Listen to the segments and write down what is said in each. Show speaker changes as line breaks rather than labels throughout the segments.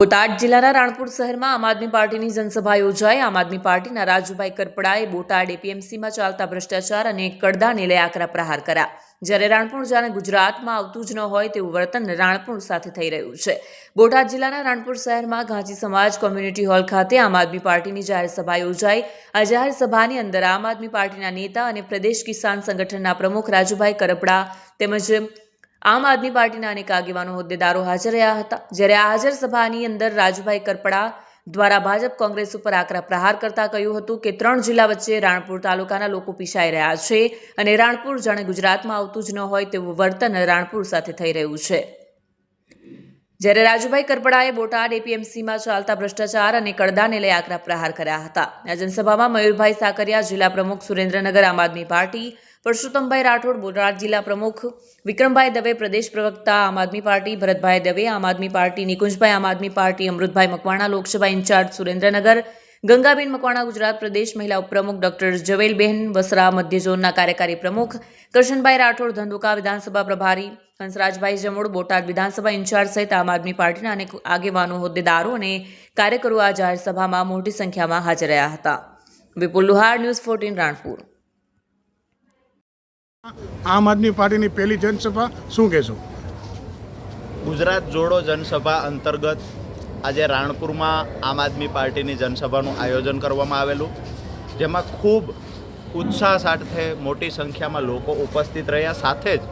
બોટાદ જિલ્લાના રાણપુર શહેરમાં આમ આદમી પાર્ટીની જનસભા યોજાઈ. આમ આદમી પાર્ટીના રાજુભાઈ કરપડાએ બોટાદ એપીએમસીમાં ચાલતા ભ્રષ્ટાચાર અને કડદાને લઈ આકરા પ્રહાર કર્યા. જ્યારે રાણપુર જાણે ગુજરાતમાં આવતું જ ન હોય તેવું વર્તન રાણપુર સાથે થઈ રહ્યું છે. બોટાદ જિલ્લાના રાણપુર શહેરમાં ગાંધી સમાજ કોમ્યુનિટી હોલ ખાતે આમ આદમી પાર્ટીની જાહેર સભા યોજાઈ. આ જાહેર સભાની અંદર આમ આદમી પાર્ટીના નેતા અને પ્રદેશ કિસાન સંગઠનના પ્રમુખ રાજુભાઈ કરપડા તેમજ આમ આદમી પાર્ટીના અનેક આગેવાનો હોદ્દેદારો હાજર રહ્યા હતા. જ્યારે આ હાજર સભાની અંદર રાજુભાઈ કરપડા દ્વારા ભાજપ કોંગ્રેસ ઉપર આકરા પ્રહાર કરતા કહ્યું હતું કે ત્રણ જિલ્લા વચ્ચે રાણપુર તાલુકાના લોકો પીસાઈ રહ્યા છે અને રાણપુર જાણે ગુજરાતમાં આવતું જ ન હોય તેવું વર્તન રાણપુર સાથે થઈ રહ્યું છે. જ્યારે રાજુભાઈ કરપડાએ બોટાદ એપીએમસીમાં ચાલતા ભ્રષ્ટાચાર અને કડદાને લઈ આકરા પ્રહાર કર્યા હતા. આ જનસભામાં મયુરભાઈ સાકરિયા જિલ્લા પ્રમુખ સુરેન્દ્રનગર આમ આદમી પાર્ટી પરશુત્તમભાઈ રાઠોડ, બોટાદ જિલ્લા પ્રમુખ. વિક્રમભાઈ દવે, પ્રદેશ પ્રવક્તા, આમ આદમી પાર્ટી, ભરતભાઈ દવે, આમ આદમી પાર્ટી, નિકુંજભાઈ, આમ આદમી પાર્ટી, અમૃતભાઈ મકવાણા, લોકસભા ઇન્ચાર્જ સુરેન્દ્રનગર. ગંગાબેન મકવાણા, ગુજરાત પ્રદેશ મહિલા ઉપપ્રમુખ, ડોક્ટર જવેલબેન વસરા, મધ્ય ઝોનના કાર્યકારી પ્રમુખ. કરશનભાઈ રાઠોડ, ધંધુકા વિધાનસભા પ્રભારી. હંસરાજભાઈ જમોડ, બોટાદ વિધાનસભા ઇન્ચાર્જ સહિત આમ આદમી પાર્ટીના અનેક આગેવાનો, હોદ્દેદારો અને કાર્યકરો આ જાહેરસભામાં મોટી સંખ્યામાં હાજર રહ્યા હતા. Vipul Luhar, news fourteen, Ranpur.
આમ આદમી પાર્ટીની પહેલી જનસભા શું કહેશો?
ગુજરાત જોડો જનસભા અંતર્ગત આજે રાણપુરમાં આમ આદમી પાર્ટીની જનસભાનું આયોજન કરવામાં આવેલું, જેમાં ખૂબ ઉત્સાહ સાથે મોટી સંખ્યામાં લોકો ઉપસ્થિત રહ્યા. સાથે જ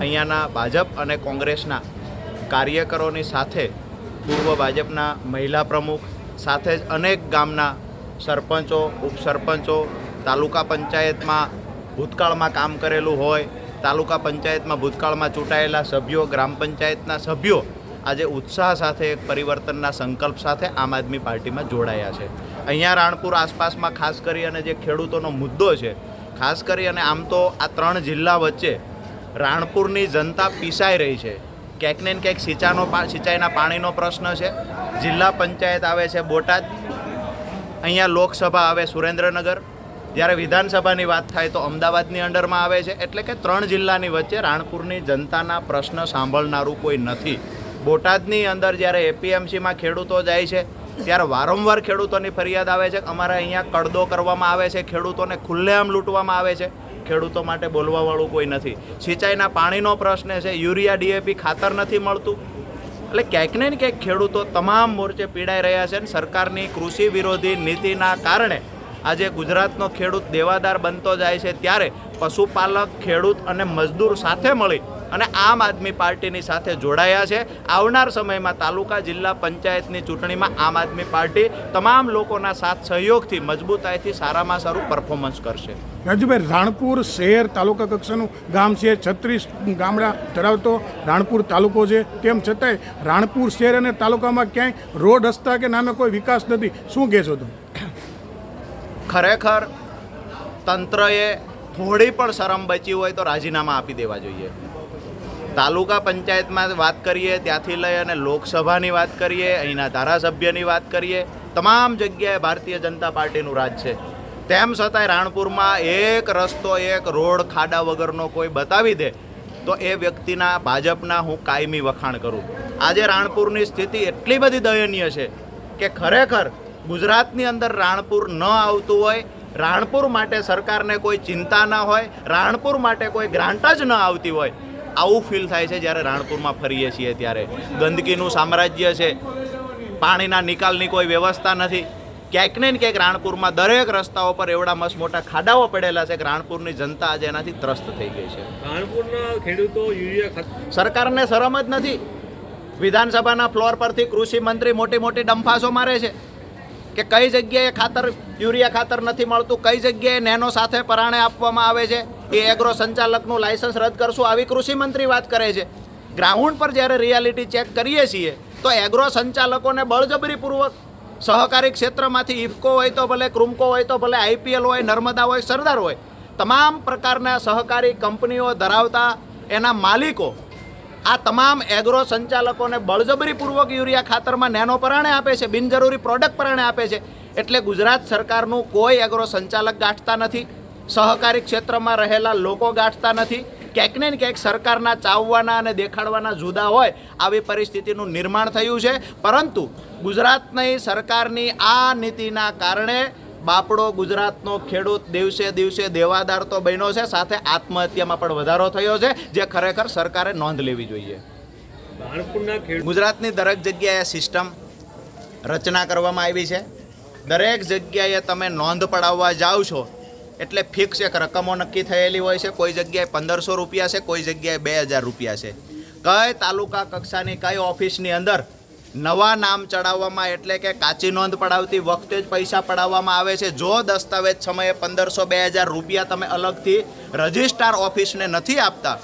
અહીંયાના ભાજપ અને કોંગ્રેસના કાર્યકરોની સાથે પૂર્વ ભાજપના મહિલા પ્રમુખ, સાથે જ અનેક ગામના સરપંચો, ઉપસરપંચો, તાલુકા પંચાયતમાં ભૂતકાળમાં કામ કરેલું હોય, તાલુકા પંચાયતમાં ભૂતકાળમાં ચૂંટાયેલા સભ્યો, ગ્રામ પંચાયતના સભ્યો, આજે ઉત્સાહ સાથે એક પરિવર્તનના સંકલ્પ સાથે આમ આદમી પાર્ટીમાં જોડાયા છે. અહીંયા રાણપુર આસપાસમાં ખાસ કરી અને જે ખેડૂતોનો મુદ્દો છે, ખાસ કરી અને આમ તો આ ત્રણ જિલ્લા વચ્ચે રાણપુરની જનતા પીસાઈ રહી છે. ક્યાંક ને ક્યાંક સિંચાનો સિંચાઈના પાણીનો પ્રશ્ન છે. જિલ્લા પંચાયત આવે છે બોટાદ, અહીંયા લોકસભા આવે સુરેન્દ્રનગર જ્યારે વિધાનસભાની વાત થાય તો અમદાવાદની અંડરમાં આવે છે. એટલે કે ત્રણ જિલ્લાની વચ્ચે રાણપુરની જનતાના પ્રશ્ન સાંભળનારું કોઈ નથી. બોટાદની અંદર જ્યારે એપીએમસીમાં ખેડૂતો જાય છે, ત્યારે વારંવાર ખેડૂતોની ફરિયાદ આવે છે અમારે અહીંયા કડદો કરવામાં આવે છે, ખેડૂતોને ખુલ્લેઆમ લૂંટવામાં આવે છે. ખેડૂતો માટે બોલવાવાળું કોઈ નથી. સિંચાઈના પાણીનો પ્રશ્ન છે, યુરિયા ડીએપી ખાતર નથી મળતું. એટલે ક્યાંક ને ક્યાંક ખેડૂતો તમામ મોરચે પીડાઈ રહ્યા છે અને સરકારની કૃષિ વિરોધી નીતિના કારણે આજે ગુજરાતનો ખેડૂત દેવાદાર બનતો જાય છે ત્યારે પશુપાલક, ખેડૂત અને મજદૂર સાથે મળી અને આમ આદમી પાર્ટીની સાથે જોડાયા છે. આવનાર સમયમાં તાલુકા જિલ્લા પંચાયતની ચૂંટણીમાં આમ આદમી પાર્ટી તમામ લોકોના સાથ સહયોગથી, મજબૂતાઈથી, સારામાં સારું પરફોર્મન્સ કરશે.
રાજુભાઈ, રાણપુર શહેર તાલુકા કક્ષાનું ગામ છે, છત્રીસ ગામડા ધરાવતો રાણપુર તાલુકો છે. તેમ છતાંય રાણપુર શહેર અને તાલુકામાં ક્યાંય રોડ રસ્તા કે નામે કોઈ વિકાસ નથી. શું કહેશો તમે?
ખરેખર તંત્રએ થોડી પણ શરમ બચી હોય તો રાજીનામા આપી દેવા જોઈએ. તાલુકા પંચાયતમાં વાત કરીએ, ત્યાંથી લઈ અને લોકસભાની વાત કરીએ, અહીંના ધારાસભ્યની વાત કરીએ, તમામ જગ્યાએ ભારતીય જનતા પાર્ટીનું રાજ છે. તેમ છતાંય રાણપુરમાં એક રસ્તો, એક રોડ ખાડા વગરનો કોઈ બતાવી દે, તો એ વ્યક્તિના, ભાજપના હું કાયમી વખાણ કરું. આજે રાણપુરની સ્થિતિ એટલી બધી દયનીય છે કે ખરેખર ગુજરાતની અંદર રાણપુર ન આવતું હોય રાણપુર માટે સરકારને કોઈ ચિંતા ન હોય રાણપુર માટે કોઈ ગ્રાન્ટ જ ન આવતી હોય આવું ફીલ થાય છે જ્યારે રાણપુરમાં ફરીએ છીએ ત્યારે. ગંદકીનું સામ્રાજ્ય છે પાણીના નિકાલની કોઈ વ્યવસ્થા નથી. ક્યાંક ને ક્યાંક રાણપુરમાં દરેક રસ્તાઓ પર એવડા મસ્ત મોટા ખાડાઓ પડેલા છે કે રાણપુરની જનતા આજે એનાથી ત્રસ્ત થઈ ગઈ છે.
રાણપુરના ખેડૂતો યુરિયા
સરકારને શરમ જ નથી. વિધાનસભાના ફ્લોર પરથી કૃષિ મંત્રી મોટી મોટી ડંફાસો મારે છે. કે કઈ જગ્યાએ ખાતર, યુરિયા ખાતર નથી મળતું, કઈ જગ્યાએ નેનો સાથે પરાણે આપવામાં આવે છે, એ એગ્રો સંચાલકનું લાયસન્સ રદ કરશું. આવી કૃષિ મંત્રી વાત કરે છે. ગ્રાઉન્ડ પર જ્યારે રિયાલિટી ચેક કરીએ છીએ, તો એગ્રો સંચાલકોને બળજબરીપૂર્વક સહકારી ક્ષેત્રમાંથી ઇફકો હોય તો ભલે ક્રુમકો હોય તો ભલે આઈપીએલ હોય, નર્મદા હોય, સરદાર હોય, તમામ પ્રકારના સહકારી કંપનીઓ ધરાવતા એના માલિકો આ તમામ એગ્રો સંચાલકોને બળજબરીપૂર્વક યુરિયા ખાતરમાં નેનો પરાણે આપે છે, બિનજરૂરી પ્રોડક્ટ પરાણે આપે છે. એટલે ગુજરાત સરકારનું કોઈ એગ્રો સંચાલક ગાંઠતા નથી, સહકારી ક્ષેત્રમાં રહેલા લોકો ગાંઠતા નથી. ક્યાંક ને ક્યાંક સરકારના ચાવવાના અને દેખાડવાના જુદા હોય આવી પરિસ્થિતિનું નિર્માણ થયું છે. પરંતુ ગુજરાતની સરકારની આ નીતિના કારણે બાપડો ગુજરાતનો ખેડૂત દિવસે દિવસે દેવાદાર તો બન્યો છે સાથે આત્મહત્યામાં પણ વધારો થયો છે જે ખરેખર સરકારે નોંધ લેવી જોઈએ. ગુજરાતની દરેક જગ્યાએ સિસ્ટમ રચના કરવામાં આવી છે. દરેક જગ્યાએ તમે નોંધ પડાવવા જાઓ છો એટલે ફિક્સ એક રકમો નક્કી થયેલી હોય છે. કોઈ જગ્યાએ પંદરસો રૂપિયા છે કોઈ જગ્યાએ બે હજાર રૂપિયા છે. કઈ તાલુકા કક્ષાની કઈ ઓફિસની અંદર નવા નામ ચડાવવામાં એટલે કે કાચી નોંધ પડાવતી વખતે જ પૈસા પડાવવામાં આવે છે. જો દસ્તાવેજ સમયે પંદરસો બે હજાર રૂપિયા તમે અલગથી રજિસ્ટ્રાર ઓફિસને નથી આપતા,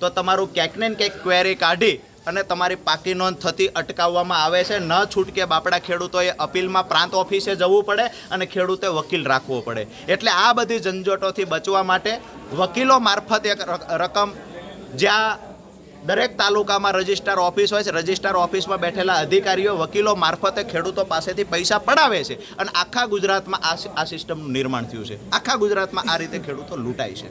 તો તમારું ક્યાંક ને ક્યાંક ક્વેરી કાઢી અને તમારી પાકી નોંધ થતી અટકાવવામાં આવે છે. ન છૂટકે બાપડા ખેડૂતોએ અપીલમાં પ્રાંત ઓફિસે જવું પડે અને ખેડૂતે વકીલ રાખવો પડે. એટલે આ બધી ઝંઝટોથી બચવા માટે વકીલો મારફત એક રક- રકમ જ્યાં દરેક તાલુકામાં રજિસ્ટ્રાર ઓફિસ હોય છે. રજિસ્ટ્રાર ઓફિસમાં બેઠેલા અધિકારીઓ, વકીલો મારફતે ખેડૂતો પાસેથી પૈસા પડાવે છે અને આખા ગુજરાતમાં આ આ સિસ્ટમનું નિર્માણ થયું છે. આખા ગુજરાતમાં આ રીતે ખેડૂતો લૂંટાય છે.